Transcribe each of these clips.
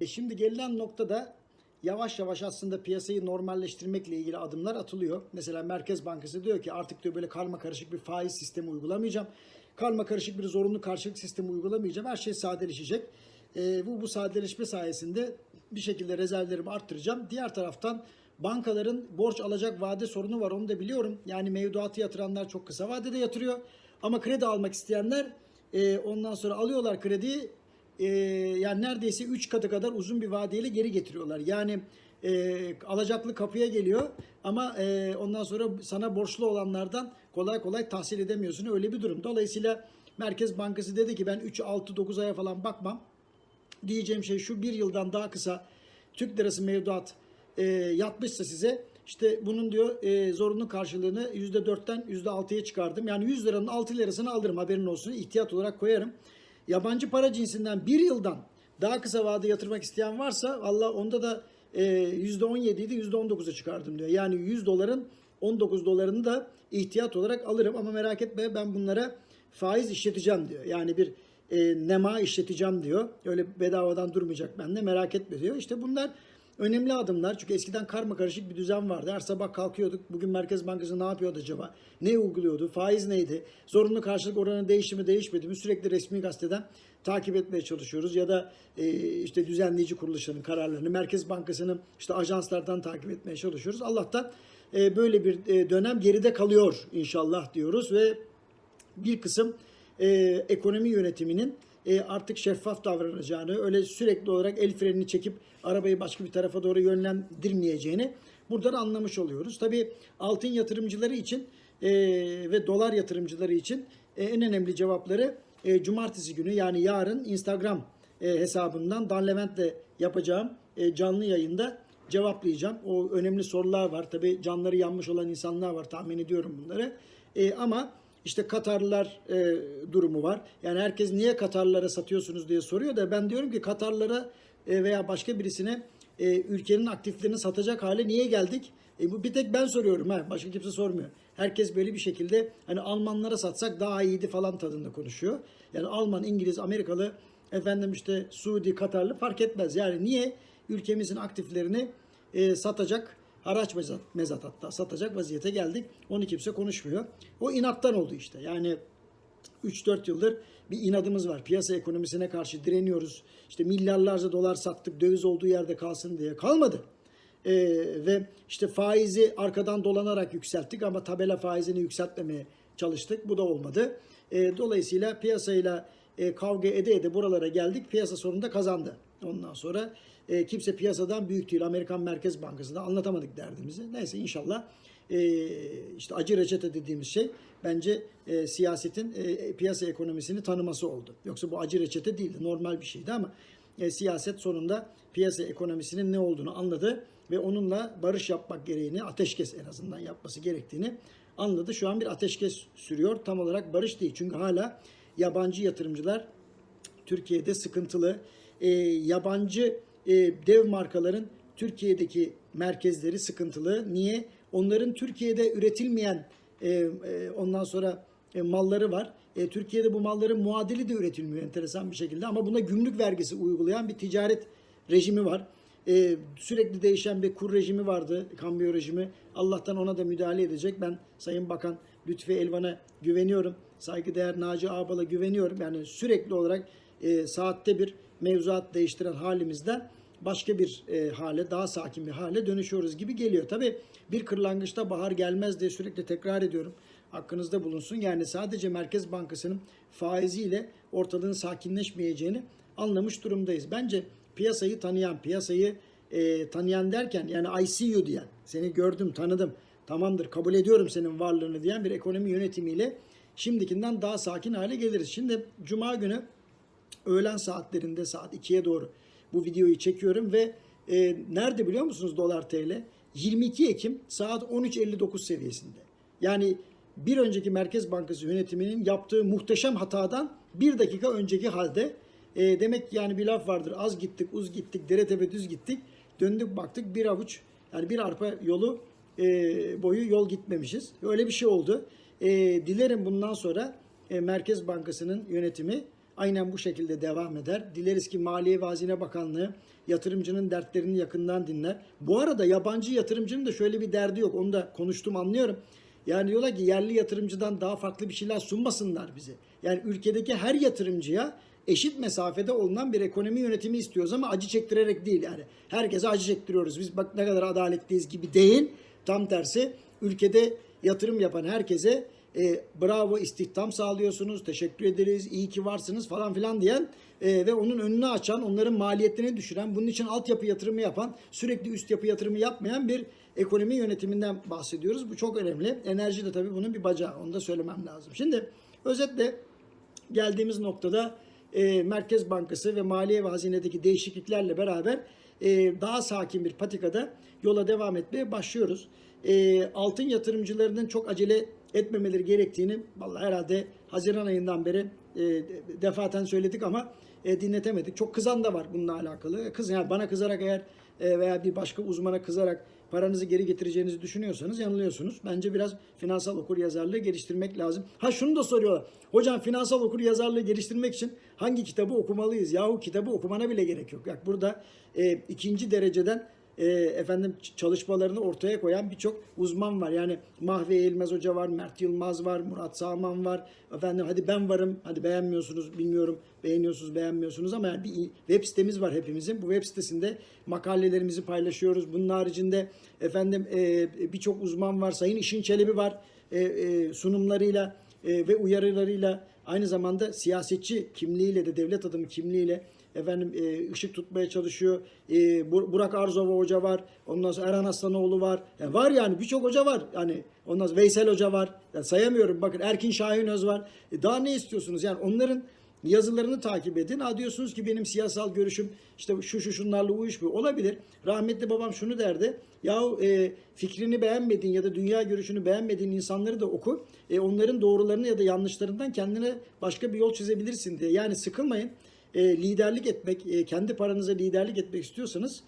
E şimdi gelinen noktada yavaş yavaş aslında piyasayı normalleştirmekle ilgili adımlar atılıyor. Mesela Merkez Bankası diyor ki artık diyor böyle karma karışık bir faiz sistemi uygulamayacağım. Karma karışık bir zorunlu karşılık sistemi uygulamayacağım. Her şey sadeleşecek. E, bu, bu sadeleşme sayesinde bir şekilde rezervlerimi arttıracağım. Diğer taraftan bankaların borç alacak vade sorunu var onu da biliyorum. Yani mevduatı yatıranlar çok kısa vadede yatırıyor. Ama kredi almak isteyenler e, ondan sonra alıyorlar krediyi e, yani neredeyse 3 katı kadar uzun bir vadeyle geri getiriyorlar. Yani e, alacaklı kapıya geliyor ama e, ondan sonra sana borçlu olanlardan kolay kolay tahsil edemiyorsun. Öyle bir durum. Dolayısıyla Merkez Bankası dedi ki ben 3, 6, 9 aya falan bakmam. Diyeceğim şey şu bir yıldan daha kısa Türk lirası mevduat e, yatmışsa size işte bunun diyor e, zorunlu karşılığını %4'ten %6'ya çıkardım. Yani 100 liranın 6 lirasını alırım haberin olsun. ihtiyat olarak koyarım. Yabancı para cinsinden bir yıldan daha kısa vade yatırmak isteyen varsa valla onda da e, %17 idi %19'a çıkardım diyor. Yani 100 doların 19 dolarını da ihtiyat olarak alırım ama merak etme ben bunlara faiz işleteceğim diyor. Yani bir e, nema işleteceğim diyor. Öyle bedavadan durmayacak bende merak etme diyor. İşte bunlar önemli adımlar. Çünkü eskiden karma karışık bir düzen vardı. Her sabah kalkıyorduk. Bugün Merkez Bankası ne yapıyordu acaba? Ne uyguluyordu? Faiz neydi? Zorunlu karşılık oranı değişti mi değişmedi mi? Sürekli resmi gazeteden takip etmeye çalışıyoruz. Ya da e, işte düzenleyici kuruluşların kararlarını, Merkez Bankası'nın işte ajanslardan takip etmeye çalışıyoruz. Allah'tan e, böyle bir e, dönem geride kalıyor inşallah diyoruz ve bir kısım e, ekonomi yönetiminin e, artık şeffaf davranacağını, öyle sürekli olarak el frenini çekip arabayı başka bir tarafa doğru yönlendirmeyeceğini buradan anlamış oluyoruz. Tabii altın yatırımcıları için e, ve dolar yatırımcıları için e, en önemli cevapları cumartesi günü yani yarın Instagram hesabından Dan Levent'le yapacağım canlı yayında cevaplayacağım. O önemli sorular var. Tabii canları yanmış olan insanlar var tahmin ediyorum bunları. E, ama işte Katarlılar e, durumu var. Yani herkes niye Katarlılara satıyorsunuz diye soruyor da ben diyorum ki Katarlılara e, veya başka birisine e, ülkenin aktiflerini satacak hale niye geldik? E, bu bir tek ben soruyorum ha başka kimse sormuyor. Herkes böyle bir şekilde hani Almanlara satsak daha iyiydi falan tadında konuşuyor. Yani Alman, İngiliz, Amerikalı efendim işte Suudi, Katarlı fark etmez. Yani niye ülkemizin aktiflerini e, satacak haraç mezat, mezat hatta satacak vaziyete geldik. Onu kimse konuşmuyor. O inattan oldu işte. Yani 3-4 yıldır bir inadımız var. Piyasa ekonomisine karşı direniyoruz. İşte milyarlarca dolar sattık döviz olduğu yerde kalsın diye. Kalmadı. Ee, ve işte faizi arkadan dolanarak yükselttik ama tabela faizini yükseltmemeye çalıştık. Bu da olmadı. Ee, dolayısıyla piyasayla e, kavga ede ede buralara geldik. Piyasa sonunda kazandı. Ondan sonra e, kimse piyasadan büyük değil. Amerikan Merkez Bankası'nda anlatamadık derdimizi. Neyse inşallah e, işte acı reçete dediğimiz şey bence e, siyasetin e, piyasa ekonomisini tanıması oldu. Yoksa bu acı reçete değildi. Normal bir şeydi ama e, siyaset sonunda piyasa ekonomisinin ne olduğunu anladı ve onunla barış yapmak gereğini ateşkes en azından yapması gerektiğini anladı. Şu an bir ateşkes sürüyor. Tam olarak barış değil. Çünkü hala yabancı yatırımcılar Türkiye'de sıkıntılı. E, yabancı e, dev markaların Türkiye'deki merkezleri sıkıntılı. Niye? Onların Türkiye'de üretilmeyen e, e, ondan sonra e, malları var. E, Türkiye'de bu malların muadili de üretilmiyor enteresan bir şekilde ama buna gümrük vergisi uygulayan bir ticaret rejimi var. E, sürekli değişen bir kur rejimi vardı, kambiyo rejimi. Allah'tan ona da müdahale edecek. Ben Sayın Bakan Lütfi Elvan'a güveniyorum. Saygıdeğer Naci Ağbal'a güveniyorum. Yani sürekli olarak e, saatte bir mevzuat değiştiren halimizden başka bir e, hale, daha sakin bir hale dönüşüyoruz gibi geliyor. Tabii bir kırlangıçta bahar gelmez diye sürekli tekrar ediyorum. Hakkınızda bulunsun. Yani sadece Merkez Bankası'nın faiziyle ortalığın sakinleşmeyeceğini anlamış durumdayız. Bence piyasayı tanıyan, piyasayı e, tanıyan derken yani I see you diyen, seni gördüm, tanıdım, tamamdır kabul ediyorum senin varlığını diyen bir ekonomi yönetimiyle şimdikinden daha sakin hale geliriz. Şimdi Cuma günü öğlen saatlerinde saat 2'ye doğru bu videoyu çekiyorum ve e, nerede biliyor musunuz dolar TL? 22 Ekim saat 13.59 seviyesinde. Yani bir önceki Merkez Bankası yönetiminin yaptığı muhteşem hatadan bir dakika önceki halde e, demek ki yani bir laf vardır az gittik uz gittik dere tepe düz gittik döndük baktık bir avuç yani bir arpa yolu e, boyu yol gitmemişiz. Öyle bir şey oldu. E, dilerim bundan sonra e, Merkez Bankası'nın yönetimi aynen bu şekilde devam eder. Dileriz ki Maliye ve Hazine Bakanlığı yatırımcının dertlerini yakından dinler. Bu arada yabancı yatırımcının da şöyle bir derdi yok. Onu da konuştum anlıyorum. Yani diyorlar ki yerli yatırımcıdan daha farklı bir şeyler sunmasınlar bize. Yani ülkedeki her yatırımcıya eşit mesafede olunan bir ekonomi yönetimi istiyoruz ama acı çektirerek değil yani. Herkese acı çektiriyoruz. Biz bak ne kadar adaletliyiz gibi değil. Tam tersi ülkede yatırım yapan herkese e, bravo istihdam sağlıyorsunuz, teşekkür ederiz, iyi ki varsınız falan filan diyen e, ve onun önünü açan, onların maliyetlerini düşüren, bunun için altyapı yatırımı yapan, sürekli üst yapı yatırımı yapmayan bir ekonomi yönetiminden bahsediyoruz. Bu çok önemli. Enerji de tabii bunun bir bacağı. Onu da söylemem lazım. Şimdi özetle geldiğimiz noktada e, Merkez Bankası ve Maliye ve Hazine'deki değişikliklerle beraber e, daha sakin bir patikada yola devam etmeye başlıyoruz. E, altın yatırımcılarının çok acele etmemeleri gerektiğini vallahi herhalde Haziran ayından beri e, defaten söyledik ama e, dinletemedik. Çok kızan da var bununla alakalı. Kız yani bana kızarak eğer e, veya bir başka uzmana kızarak paranızı geri getireceğinizi düşünüyorsanız yanılıyorsunuz. Bence biraz finansal okur yazarlığı geliştirmek lazım. Ha şunu da soruyorlar. Hocam finansal okur yazarlığı geliştirmek için hangi kitabı okumalıyız? Yahu kitabı okumana bile gerek yok. Bak burada e, ikinci dereceden e, efendim çalışmalarını ortaya koyan birçok uzman var. Yani Mahve Eğilmez Hoca var, Mert Yılmaz var, Murat Sağman var. Efendim hadi ben varım. Hadi beğenmiyorsunuz bilmiyorum. Beğeniyorsunuz beğenmiyorsunuz ama yani bir web sitemiz var hepimizin. Bu web sitesinde makalelerimizi paylaşıyoruz. Bunun haricinde efendim e, birçok uzman var. Sayın İşin Çelebi var. E, e, sunumlarıyla e, ve uyarılarıyla aynı zamanda siyasetçi kimliğiyle de devlet adamı kimliğiyle efendim e, ışık tutmaya çalışıyor. E, Bur- Burak Arzova hoca var. Ondan sonra Erhan Aslanoğlu var. Yani var yani birçok hoca var. Yani ondan sonra Veysel hoca var. Yani sayamıyorum. Bakın Erkin Şahinöz var. E, daha ne istiyorsunuz? Yani onların yazılarını takip edin. Ha diyorsunuz ki benim siyasal görüşüm işte şu şu şunlarla uyuşmuyor. Olabilir. Rahmetli babam şunu derdi. Yahu e, fikrini beğenmediğin ya da dünya görüşünü beğenmediğin insanları da oku. E, onların doğrularını ya da yanlışlarından kendine başka bir yol çizebilirsin diye. Yani sıkılmayın. E, liderlik etmek, e, kendi paranıza liderlik etmek istiyorsanız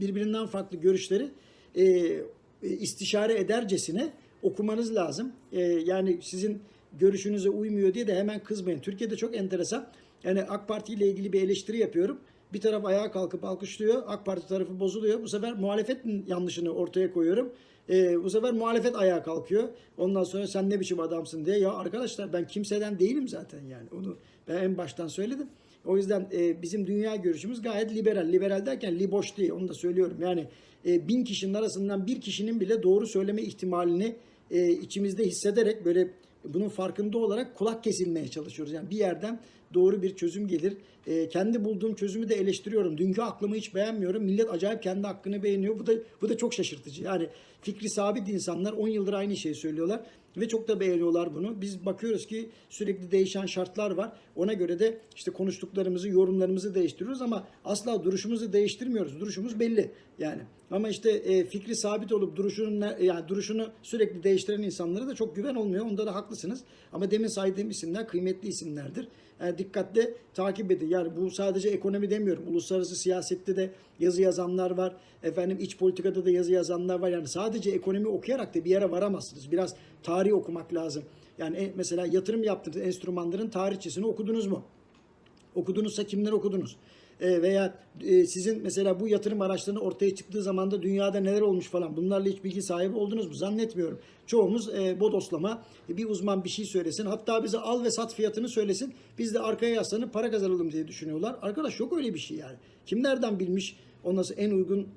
birbirinden farklı görüşleri e, e, istişare edercesine okumanız lazım. E, yani sizin görüşünüze uymuyor diye de hemen kızmayın. Türkiye'de çok enteresan. Yani AK Parti ile ilgili bir eleştiri yapıyorum. Bir taraf ayağa kalkıp alkışlıyor. AK Parti tarafı bozuluyor. Bu sefer muhalefetin yanlışını ortaya koyuyorum. E, bu sefer muhalefet ayağa kalkıyor. Ondan sonra sen ne biçim adamsın diye. Ya arkadaşlar ben kimseden değilim zaten yani. Onu ben en baştan söyledim. O yüzden e, bizim dünya görüşümüz gayet liberal. Liberal derken liboş değil onu da söylüyorum. Yani e, bin kişinin arasından bir kişinin bile doğru söyleme ihtimalini e, içimizde hissederek böyle bunun farkında olarak kulak kesilmeye çalışıyoruz. Yani bir yerden doğru bir çözüm gelir. E, kendi bulduğum çözümü de eleştiriyorum. Dünkü aklımı hiç beğenmiyorum. Millet acayip kendi hakkını beğeniyor. Bu da bu da çok şaşırtıcı. Yani fikri sabit insanlar 10 yıldır aynı şeyi söylüyorlar ve çok da beğeniyorlar bunu. Biz bakıyoruz ki sürekli değişen şartlar var. Ona göre de işte konuştuklarımızı, yorumlarımızı değiştiriyoruz ama asla duruşumuzu değiştirmiyoruz. Duruşumuz belli yani. Ama işte e, fikri sabit olup duruşunun yani duruşunu sürekli değiştiren insanlara da çok güven olmuyor. Onda da haklısınız. Ama demin saydığım isimler kıymetli isimlerdir. Yani dikkatle takip edin. Yani bu sadece ekonomi demiyorum. Uluslararası siyasette de yazı yazanlar var. Efendim iç politikada da yazı yazanlar var. Yani sadece ekonomi okuyarak da bir yere varamazsınız. Biraz tarih okumak lazım. Yani e, mesela yatırım yaptığınız enstrümanların tarihçesini okudunuz mu? Okudunuzsa kimler okudunuz? E, veya e, sizin mesela bu yatırım araçlarının ortaya çıktığı zamanda dünyada neler olmuş falan bunlarla hiç bilgi sahibi oldunuz mu? Zannetmiyorum. Çoğumuz e, bodoslama bir uzman bir şey söylesin. Hatta bize al ve sat fiyatını söylesin. Biz de arkaya yaslanıp para kazanalım diye düşünüyorlar. Arkadaş yok öyle bir şey yani. Kim nereden bilmiş ondan sonra en uygun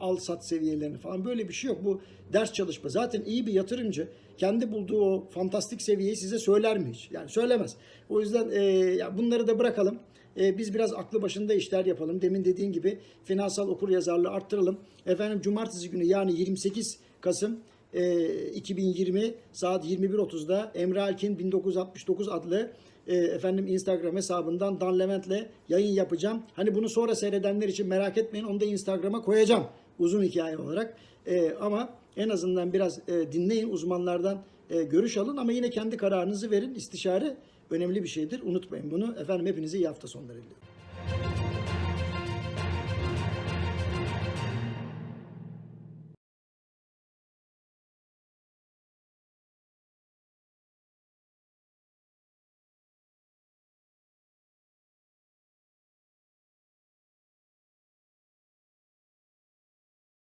al sat seviyelerini falan böyle bir şey yok. Bu ders çalışma. Zaten iyi bir yatırımcı kendi bulduğu o fantastik seviyeyi size söyler mi hiç? Yani söylemez. O yüzden e, ya bunları da bırakalım. E, biz biraz aklı başında işler yapalım. Demin dediğin gibi finansal okur yazarlığı arttıralım. Efendim cumartesi günü yani 28 Kasım e, 2020 saat 21.30'da Emre Alkin 1969 adlı e, efendim Instagram hesabından Dan Levent'le yayın yapacağım. Hani bunu sonra seyredenler için merak etmeyin. Onu da Instagram'a koyacağım. Uzun hikaye olarak. E, ama en azından biraz e, dinleyin uzmanlardan e, görüş alın ama yine kendi kararınızı verin. İstişare önemli bir şeydir. Unutmayın bunu. Efendim hepinize iyi hafta sonları diliyorum.